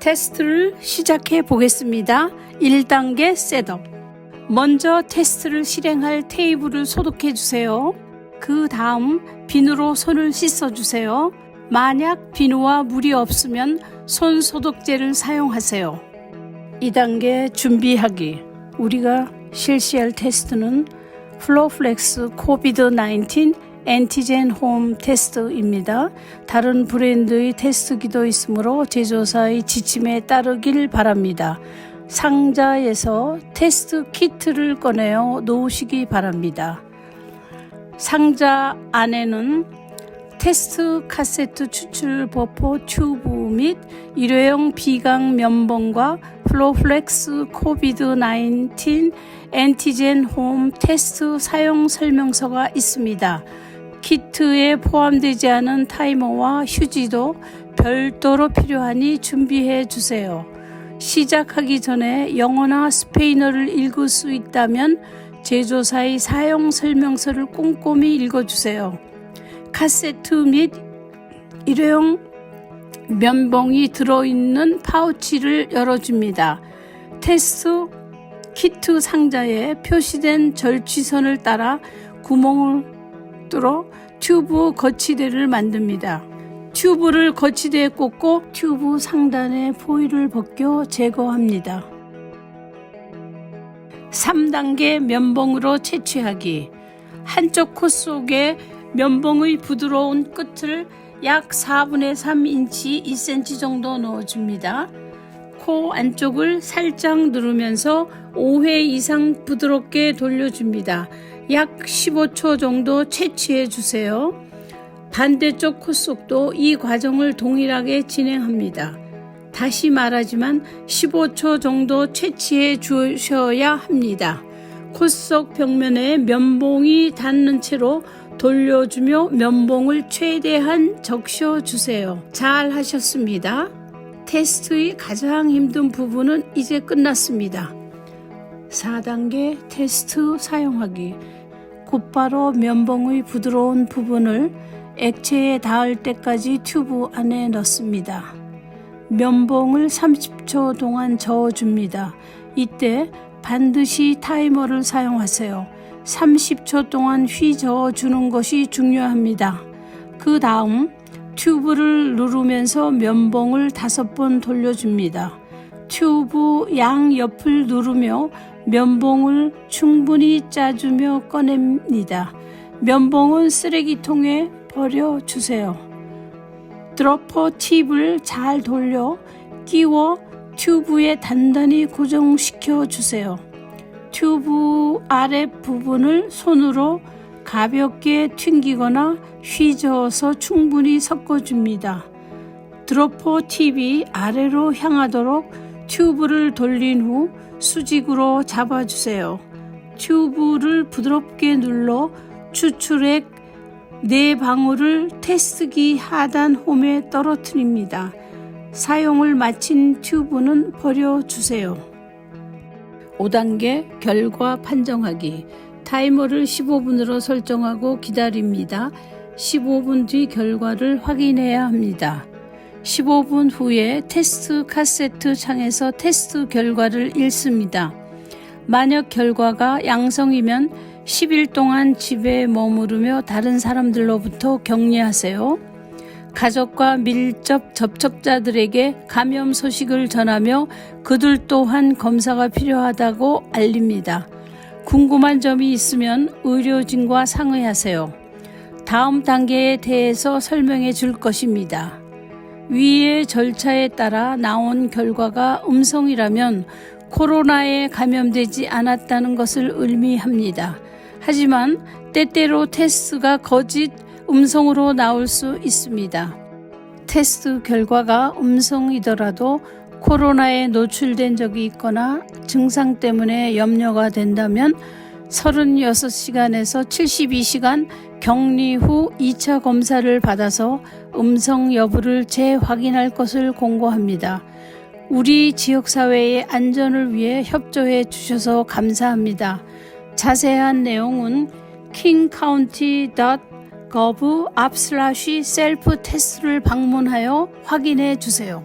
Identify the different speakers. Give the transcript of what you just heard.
Speaker 1: 테스트를 시작해 보겠습니다. 1단계 셋업. 먼저 테스트를 실행할 테이블을 소독해 주세요. 그 다음 비누로 손을 씻어 주세요. 만약 비누와 물이 없으면 손 소독제를 사용하세요. 2단계 준비하기. 우리가 실시할 테스트는 플로플렉스 코비드-19 엔티젠 홈 테스트입니다. 다른 브랜드의 테스트기도 있으므로 제조사의 지침에 따르길 바랍니다. 상자에서 테스트 키트를 꺼내어 놓으시기 바랍니다. 상자 안에는 테스트 카세트 추출 버퍼 튜브 및 일회용 비강 면봉과 플로플렉스 코비드-19 엔티젠 홈 테스트 사용 설명서가 있습니다. 키트에 포함되지 않은 타이머와 휴지도 별도로 필요하니 준비해 주세요. 시작하기 전에 영어나 스페인어를 읽을 수 있다면 제조사의 사용 설명서를 꼼꼼히 읽어주세요. 카세트 및 일회용 면봉이 들어있는 파우치를 열어줍니다. 테스트 키트 상자에 표시된 절취선을 따라 구멍을 뚫어 튜브 거치대를 만듭니다. 튜브를 거치대에 꽂고 튜브 상단의 포일을 벗겨 제거합니다. 3단계 면봉으로 채취하기. 한쪽 코 속에 면봉의 부드러운 끝을 약 4분의 3인치 2cm 정도 넣어줍니다. 코 안쪽을 살짝 누르면서 5회 이상 부드럽게 돌려줍니다. 약 15초 정도 채취해 주세요. 반대쪽 코 속도 이 과정을 동일하게 진행합니다. 다시 말하지만 15초 정도 채취해 주셔야 합니다. 코속 벽면에 면봉이 닿는 채로 돌려주며 면봉을 최대한 적셔 주세요. 잘 하셨습니다. 테스트의 가장 힘든 부분은 이제 끝났습니다. 4단계 테스트 사용하기. 곧바로 면봉의 부드러운 부분을 액체에 닿을 때까지 튜브 안에 넣습니다. 면봉을 30초 동안 저어줍니다. 이때 반드시 타이머를 사용하세요. 30초 동안 휘저어 주는 것이 중요합니다. 그 다음 튜브를 누르면서 면봉을 다섯 번 돌려줍니다. 튜브 양 옆을 누르며 면봉을 충분히 짜주며 꺼냅니다. 면봉은 쓰레기통에 버려주세요. 드러퍼 팁을 잘 돌려 끼워 튜브에 단단히 고정시켜 주세요. 튜브 아래 부분을 손으로 가볍게 튕기거나 휘저어서 충분히 섞어줍니다. 드로퍼 팁이 아래로 향하도록 튜브를 돌린 후 수직으로 잡아주세요. 튜브를 부드럽게 눌러 추출액 네 방울을 테스트기 하단 홈에 떨어뜨립니다. 사용을 마친 튜브는 버려주세요. 5단계 결과 판정하기. 타이머를 15분으로 설정하고 기다립니다. 15분 뒤 결과를 확인해야 합니다. 15분 후에 테스트 카세트 창에서 테스트 결과를 읽습니다. 만약 결과가 양성이면 10일 동안 집에 머무르며 다른 사람들로부터 격리하세요. 가족과 밀접 접촉자들에게 감염 소식을 전하며 그들 또한 검사가 필요하다고 알립니다. 궁금한 점이 있으면 의료진과 상의하세요. 다음 단계에 대해서 설명해 줄 것입니다. 위의 절차에 따라 나온 결과가 음성이라면 코로나에 감염되지 않았다는 것을 의미합니다. 하지만 때때로 테스트가 거짓 음성으로 나올 수 있습니다. 테스트 결과가 음성이더라도 코로나에 노출된 적이 있거나 증상 때문에 염려가 된다면 36시간에서 72시간 격리 후 2차 검사를 받아서 음성 여부를 재확인할 것을 공고합니다. 우리 지역사회의 안전을 위해 협조해 주셔서 감사합니다. 자세한 내용은 kingcounty.gov 앞슬라시 셀프 테스트를 방문하여 확인해 주세요.